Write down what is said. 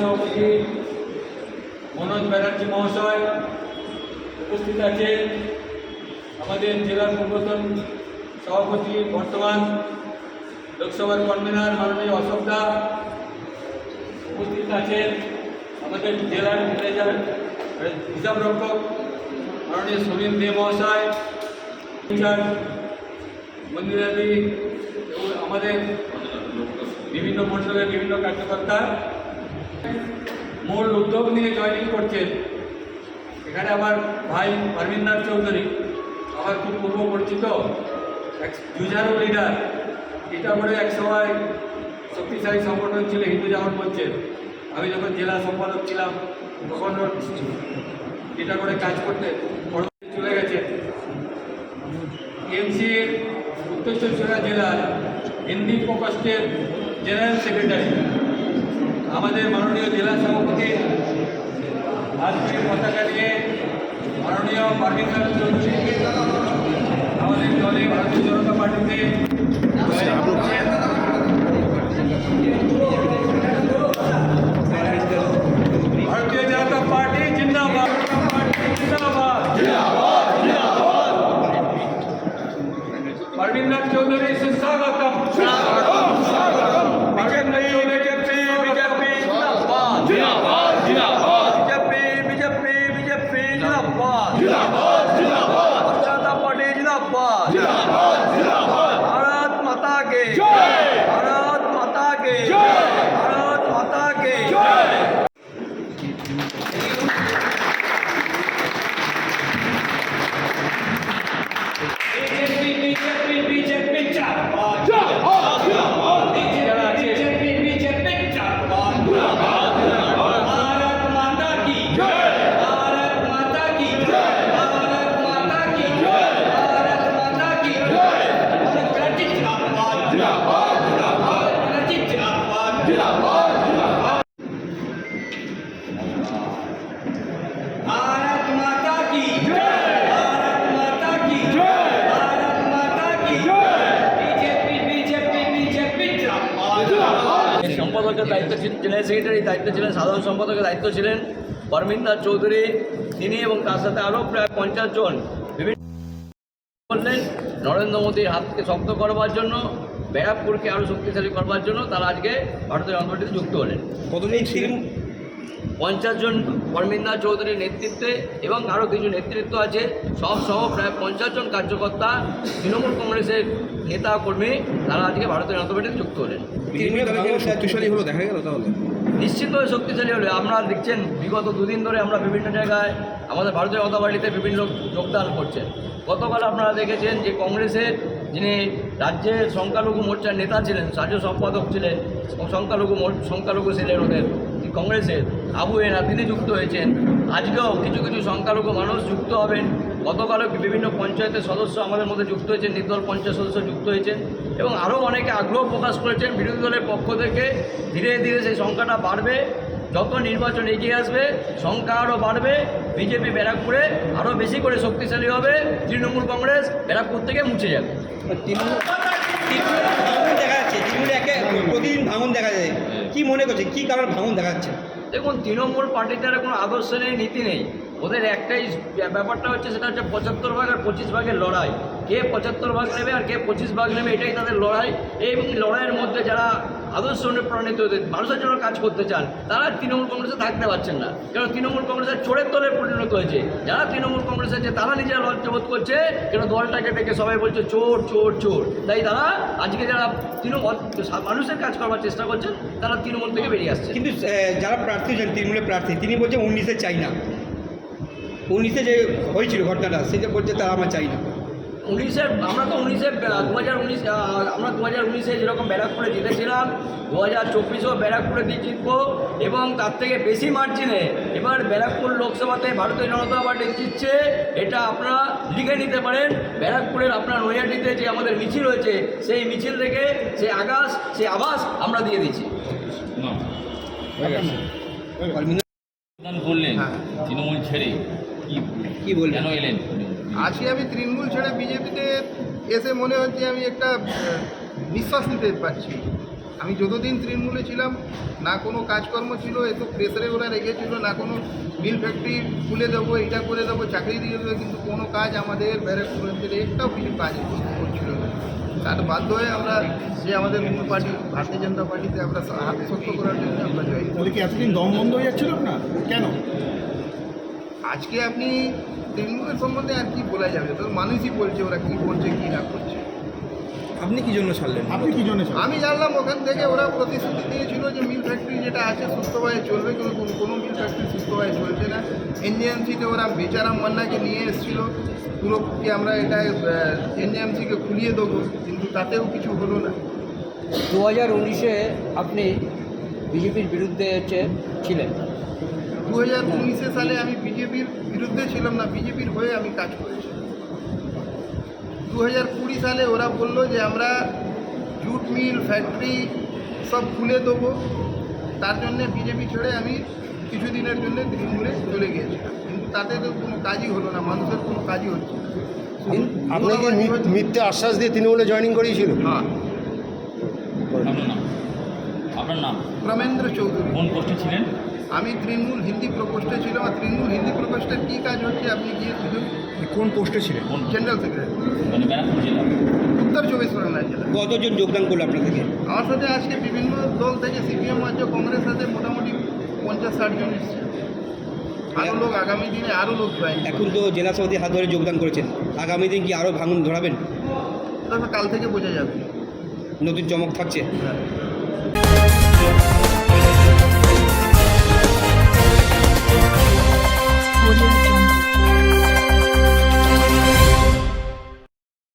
সভাপতি মনোজ ব্যানার্জি মহাশয় উপস্থিত আছে আমাদের জেলার পূর্বতন সভাপতি বর্তমান লোকসভার কনভেনার মাননীয় অশোক দা উপস্থিত আছেন। আমাদের জেলার ম্যানেজার হিসাব রক্ষক মাননীয় সুনীল দে মহাশয় মন্দিরাদি আমাদের বিভিন্ন মণ্ডলের বিভিন্ন কার্যকর্তা মূল উদ্যোগ নিয়ে জয়েনিং করছেন। এখানে আমার ভাই পারমিন্দার চৌধুরী, আমার খুব পূর্ব পরিচিত এক জুঝারু লিডার এটা করে এক সময় শক্তিশালী সংগঠন ছিল, হিন্দু জাগরণ মঞ্চের। আমি যখন জেলা সম্পাদক ছিলাম, তখন এটা করে কাজ করতে চলে গেছে। এমসি উত্তর চব্বিশ জেলার হিন্দি প্রকোষ্ঠের জেনারেল সেক্রেটারি আমাদের মাননীয় জেলা সভাপতি আজকে পতাকা নিয়ে মাননীয় পার্টিকার সম্পাদকের দায়িত্ব ছিলেন জেনারেল সেক্রেটারি দায়িত্ব ছিলেন, সাধারণ সম্পাদকের দায়িত্ব ছিলেন পরমিন্দার চৌধুরী। তিনি এবং তার সাথে আরও প্রায় পঞ্চাশ জন বিভিন্ন করলেন নরেন্দ্র মোদীর হাতকে শক্ত করবার জন্য ব্যারাকপুরকে আরও শক্তিশালী করবার জন্য তারা আজকে ভারতের পার্টিতে যুক্ত হলেন। কতজন ছিলেন? পঞ্চাশ জন পরমিন্দা চৌধুরীর নেতৃত্বে এবং আরও কিছু নেতৃত্ব আছে। সব সহ প্রায় পঞ্চাশ জন কার্যকর্তা তৃণমূল কংগ্রেসের নেতা কর্মী তারা আজকে ভারতের জনতা যুক্ত হলেন। শক্তিশালী হলো দেখা গেল তাহলে? নিশ্চিতভাবে শক্তিশালী হলে। আপনারা দেখছেন বিগত দুদিন ধরে আমরা বিভিন্ন জায়গায় আমাদের ভারতীয় জনতা পার্টিতে বিভিন্ন যোগদান করছেন। গতকাল আপনারা দেখেছেন যে কংগ্রেসের যিনি রাজ্যের সংখ্যালঘু মোর্চার নেতা ছিলেন রাজ্য সম্পাদক ছিলেন সংখ্যালঘু সংখ্যালঘু ছিলেন ওদের কংগ্রেসের আবু এনা তিনি যুক্ত হয়েছেন। আজকেও কিছু কিছু সংখ্যালঘু মানুষ যুক্ত হবেন। গতকালও বিভিন্ন পঞ্চায়েতের সদস্য আমাদের মধ্যে যুক্ত হয়েছেন, নির্দল পঞ্চায়েত সদস্য যুক্ত হয়েছেন, এবং আরও অনেকে আগ্রহ প্রকাশ করেছেন বিরোধী দলের পক্ষ থেকে। ধীরে ধীরে সেই সংখ্যাটা বাড়বে। যত নির্বাচন এগিয়ে আসবে সংখ্যা আরও বাড়বে বিজেপি ব্যারাকপুরে আরও বেশি করে শক্তিশালী হবে তৃণমূল কংগ্রেস ব্যারাকপুর থেকে মুছে যাবে। তৃণমূল দেখা যাচ্ছে তৃণমূল একে প্রতিদিন ভাঙন দেখা যায়। কি মনে করছে? কি কারণ ভাঙন দেখাচ্ছে দেখুন তৃণমূল পার্টিতে কোনো আদর্শ নেই নীতি নেই। ওদের একটাই ব্য- ব্যাপারটা হচ্ছে সেটা হচ্ছে পঁচাত্তর ভাগ আর পঁচিশ ভাগের লড়াই। কে পঁচাত্তর ভাগ নেবে আর কে পঁচিশ ভাগ নেবে, এটাই তাদের লড়াই। এই লড়াইয়ের মধ্যে যারা আদর্শ অনুপ্রাণিত মানুষের জন্য কাজ করতে চান, তারা তৃণমূল কংগ্রেসে থাকতে পারছেন না। কারণ তৃণমূল কংগ্রেসের চোরের দলে পরিণত হয়েছে। যারা তৃণমূল কংগ্রেসে আছে, তারা নিজেরা লজ্জাবোধ করছে। কেন দলটাকে ডেকে সবাই বলছে, চোর চোর চোর। তাই তারা আজকে যারা তৃণমূল মানুষের কাজ করবার চেষ্টা করছেন, তারা তৃণমূল থেকে বেরিয়ে আসছে। কিন্তু যারা প্রার্থী হয়েছেন, তৃণমূলের প্রার্থী, তিনি বলছেন উনিশে চাই না উনিশে যে হয়েছিল ঘটনাটা সেটা বলছে তারা আমার চাই না। উনিশের আমরা তো উনিশে দু হাজার উনিশ আমরা দু হাজার উনিশে যেরকম ব্যারাকপুরে জিতেছিলাম দু হাজার চব্বিশেও ব্যারাকপুরে দিয়ে জিতবো এবং তার থেকে বেশি মার্জিনে এবার ব্যারাকপুর লোকসভাতে ভারতীয় জনতা পার্টি জিতছে এটা আপনারা লিখে নিতে পারেন। ব্যারাকপুরের আপনার নৈহাটিতে যে আমাদের মিছিল হয়েছে সেই মিছিল থেকে সেই আকাশ সেই আবাস আমরা দিয়ে দিচ্ছি যোগদান করলেন তৃণমূল ছেড়ে কি কি বলবেন কেন এলেন? আজকে আমি তৃণমূল ছেড়ে বিজেপিতে এসে মনে হচ্ছে আমি একটা আহ, নিঃশ্বাস নিতে পারছি। আমি যতদিন তৃণমূলে ছিলাম না কোনো কাজকর্ম ছিল এত প্রেসারে ওরা রেখেছিল না কোনো মিল ফ্যাক্টরি খুলে দেবো এটা করে দেবো চাকরি দিয়ে দেবো কিন্তু কোনো কাজ আমাদের ব্যারাকপুরের একটাও কিছু কাজ করছিল না। তার বাধ্য হয়ে আমরা যে আমাদের মূল পার্টি ভারতীয় জনতা পার্টিতে আমরা হাত শক্ত করার জন্য আমরা জয় এতদিন দম বন্ধ হয়ে যাচ্ছিল না কেন? আজকে আপনি তৃণমূলের সম্বন্ধে আর কি বলা যাবে? তো মানুষই বলছে ওরা কি করছে কি না করছে। আপনি কি জন্য ছাড়লেন? আপনি কি জন্য আমি জানলাম ওখান থেকে ওরা প্রতিশ্রুতি দিয়েছিল যে মিল ফ্যাক্টরি যেটা আছে সুস্থভাবে চলবে কিন্তু কোনো কোনো মিল ফ্যাক্টরি সুস্থভাবে চলছে না। এনজিএমসিতে ওরা বেচারাম মান্নাকে নিয়ে এসেছিল। পুরো কি আমরা এটা এনজিএমসিকে খুলিয়ে দেবো কিন্তু তাতেও কিছু হলো না। দু হাজার উনিশে আপনি বিজেপির বিরুদ্ধে হচ্ছে ছিলেন। দু হাজার উনিশে সালে আমি বিজেপির বিরুদ্ধে ছিলাম না বিজেপির হয়ে আমি কাজ করেছি। দু হাজার কুড়ি সালে ওরা বলল যে আমরা জুট মিল ফ্যাক্টরি সব খুলে দেবো। তার জন্য বিজেপি ছেড়ে আমি কিছুদিনের জন্য তৃণমূলে চলে গিয়েছিলাম। কিন্তু তাতে তো কোনো কাজই হলো না মানুষের কোনো কাজই হচ্ছে না। আপনাকে মিথ্যে আশ্বাস দিয়ে তৃণমূলে জয়েনিং করিয়েছিল? হ্যাঁ। আপনার নাম? রমেন্দ্র চৌধুরী। কোন পোস্টে ছিলেন? আমি তৃণমূল হিন্দি প্রকোষ্ঠে ছিলাম। আর তৃণমূল হিন্দি প্রকোষ্ঠের কী কাজ হচ্ছে আপনি গিয়ে শুধু কোন পোস্টে ছিলেন? কোন? জেনারেল সেক্রেটারি মানে ব্যারাকপুর জেলা। উত্তর চব্বিশ পরগনা জেলা। কতজন যোগদান করল আপনার থেকে? আমার সাথে আজকে বিভিন্ন দল থেকে সিপিএম আছে কংগ্রেস সাথে মোটামুটি পঞ্চাশ ষাট জন এসছে। আরও লোক আগামী দিনে আরও লোক জয়েন এখন তো জেলা সভাপতি হাত ধরে যোগদান করেছেন। আগামী দিন কি আরও ভাঙন ধরাবেন? কাল থেকে বোঝা যাবে। নতুন চমক থাকছে। Audio